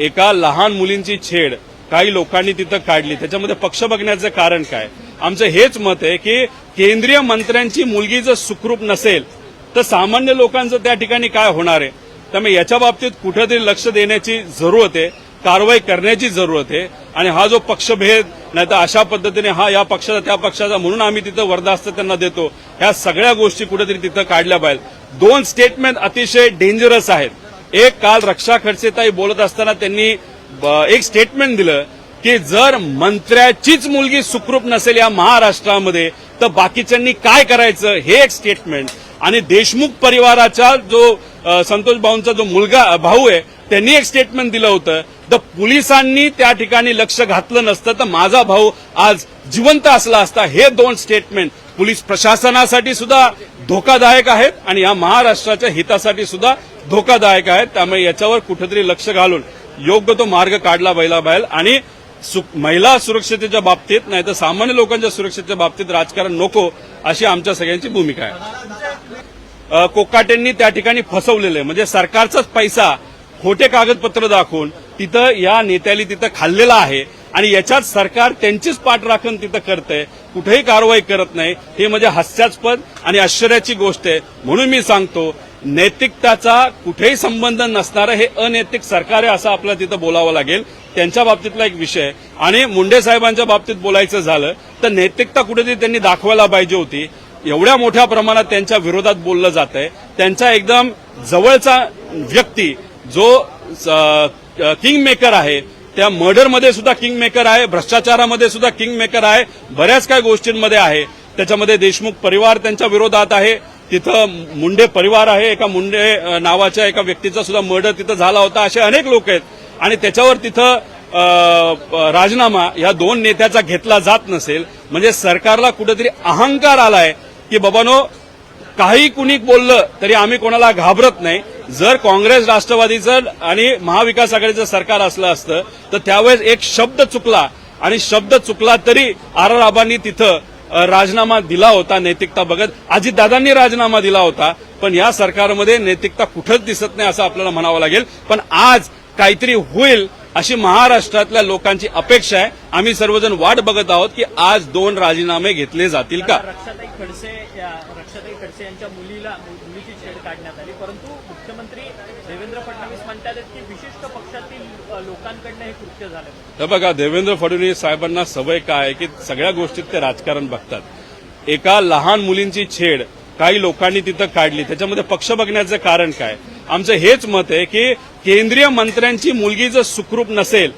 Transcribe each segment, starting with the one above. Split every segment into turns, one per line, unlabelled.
एका लहान मुलींची छेड काही लोकांनी तिथं काढली. त्याच्यामध्ये पक्ष बघण्याचं कारण काय? आमचं हेच मत आहे की केंद्रीय मंत्र्यांची मुलगी जर सुखरूप नसेल तर सामान्य लोकांचं त्या ठिकाणी काय होणार आहे? त्यामुळे याच्या बाबतीत कुठेतरी लक्ष देण्याची जरूरत आहे कारवाई करण्याची जरूरत आहे. आणि हा जो पक्षभेद नाही तर अशा पद्धतीने हा या पक्षाचा त्या पक्षाचा म्हणून आम्ही तिथं वरदास्त त्यांना देतो. ह्या सगळ्या गोष्टी कुठेतरी तिथं काढल्या पाहिजे दोन स्टेटमेंट अतिशय डेंजरस आहेत. एक काल रक्षा खडसेताई बोलत असताना त्यांनी एक स्टेटमेंट दिलं की जर मंत्र्याचीच मुलगी सुखरूप नसेल या महाराष्ट्रामध्ये तर बाकीच्यांनी काय करायचं? हे एक स्टेटमेंट आणि देशमुख परिवाराचा जो संतोष भाऊंचा जो मुलगा भाऊ आहे त्यांनी एक स्टेटमेंट दिलं होतं. तर पोलिसांनी त्या ठिकाणी लक्ष घातलं नसतं तर माझा भाऊ आज जिवंत असला असता. हे दोन स्टेटमेंट पोलीस प्रशासनासाठी सुद्धा धोकादायक आहेत आणि या महाराष्ट्राच्या हितासाठी सुद्धा धोकादायक आहेत. त्यामुळे याच्यावर कुठेतरी लक्ष घालून योग्य तो मार्ग काढला पाहिला बैल. आणि महिला सुरक्षतेच्या बाबतीत नाही तर सामान्य लोकांच्या सुरक्षेच्या बाबतीत राजकारण नको अशी आमच्या सगळ्यांची भूमिका आहे. कोकाटेंनी त्या ठिकाणी फसवलेले म्हणजे सरकारचाच पैसा खोटे कागदपत्र दाखवून तिथं या नेत्याली तिथं खाल्लेला आहे. आणि याच्यात सरकार त्यांचीच पाठराखण तिथं करतंय. कुठेही कारवाई करत नाही. हे म्हणजे हास्यास्पद आणि आश्चर्याची गोष्ट आहे. म्हणून मी सांगतो नैतिकताचा कुठेही संबंध नसणारं हे अनैतिक सरकार आहे असं आपल्याला तिथं बोलावं लागेल. त्यांच्या बाबतीतला एक विषय आणि मुंडे साहेबांच्या बाबतीत बोलायचं झालं तर नैतिकता कुठेतरी त्यांनी दाखवायला पाहिजे होती. एवढ्या मोठ्या प्रमाणात त्यांच्या विरोधात बोललं जात आहे. त्यांचा एकदम जवळचा व्यक्ती जो किंग मेकर आहे त्या मर्डरमध्ये सुद्धा किंग मेकर आहे भ्रष्टाचारामध्ये सुद्धा किंग मेकर आहे बऱ्याच काही गोष्टींमध्ये आहे. त्याच्यामध्ये देशमुख परिवार त्यांच्या विरोधात आहे. तिथं मुंडे परिवार आहे एका मुंडे नावाच्या एका व्यक्तीचा सुद्धा मर्डर तिथं झाला होता असे अनेक लोक आहेत. आणि त्याच्यावर तिथं राजीनामा या दोन नेत्याचा घेतला जात नसेल. म्हणजे सरकारला कुठेतरी अहंकार आलाय की बाबानो काही कुणी बोललं तरी आम्ही कोणाला घाबरत नाही. जर काँग्रेस राष्ट्रवादीचं आणि महाविकास आघाडीचं सरकार असलं असतं तर त्यावेळेस एक शब्द चुकला. आणि शब्द चुकला तरी आर आर आबांनी तिथं राजीनामा दिला होता नैतिकता बघत. अजितदादांनी राजीनामा दिला होता पण या सरकारमध्ये नैतिकता कुठंच दिसत नाही असं आपल्याला म्हणावं लागेल. पण आज काहीतरी होईल अशी महाराष्ट्रातल्या लोकांची अपेक्षा आहे. आम्ही सर्वजण वाट बघत आहोत की आज दोन राजीनामे घेतले जातील का?
रक्षाताई खडसे यांच्या मुलीला मुलीची छेड काढण्यात आली. परंतु मुख्यमंत्री देवेंद्र फडणवीस म्हणतात की विशिष्ट पक्षातील लोकांकडनं हे कृत्य झालं.
हे बघा देवेंद्र फडणवीस साहेबांना सवय काय की सगळ्या गोष्टीत ते राजकारण बघतात. एका लहान मुलींची छेड काही लोकांनी तिथं काढली. त्याच्यामध्ये पक्ष बघण्याचं कारण काय? आमचं हेच मत आहे की केंद्रीय मंत्र्यांची मुलगी जर सुखरूप नसेल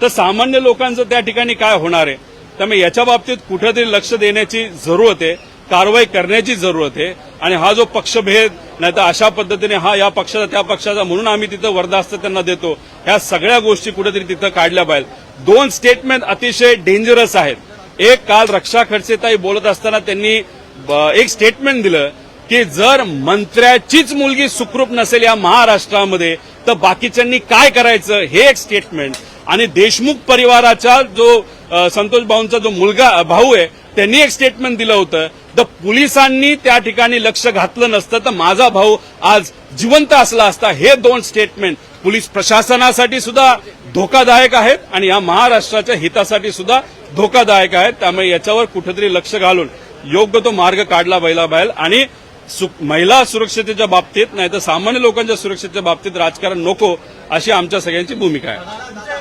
तर सामान्य लोकांचं त्या ठिकाणी काय होणार आहे? त्यामुळे याच्या बाबतीत कुठेतरी लक्ष देण्याची जरूरत आहे. कारवाई करण्याची जरूरत आहे. आणि हा जो पक्षभेद नाही तर अशा पद्धतीने हा या पक्षाचा त्या पक्षाचा म्हणून आम्ही तिथं वरदास्त त्यांना देतो. ह्या सगळ्या गोष्टी कुठेतरी तिथं काढल्या पाहिजे दोन स्टेटमेंट अतिशय डेंजरस आहेत. एक काल रक्षा खडसेताई बोलत असताना त्यांनी एक स्टेटमेंट दिलं की जर मंत्र्याचीच मुलगी सुखरूप नसेल या महाराष्ट्रामध्ये तर बाकीच्यांनी काय करायचं? हे एक स्टेटमेंट आणि देशमुख परिवाराचा जो संतोष भाऊंचा जो मुलगा भाऊ आहे त्यांनी एक स्टेटमेंट दिलं होतं. तर पोलिसांनी त्या ठिकाणी लक्ष घातलं नसतं तर माझा भाऊ आज जिवंत असला असता हे दोन स्टेटमेंट पोलीस प्रशासनासाठी सुद्धा धोकादायक आहेत आणि या महाराष्ट्राच्या हितासाठी सुद्धा धोकादायक आहेत. त्यामुळे याच्यावर कुठेतरी लक्ष घालून योग्य तो मार्ग काढला बैला पाहिजे आणि सु- महिला सुरक्षतेच्या बाबतीत नाही तर सामान्य लोकांच्या सुरक्षेच्या बाबतीत राजकारण नको अशी आमच्या सगळ्यांची भूमिका आहे.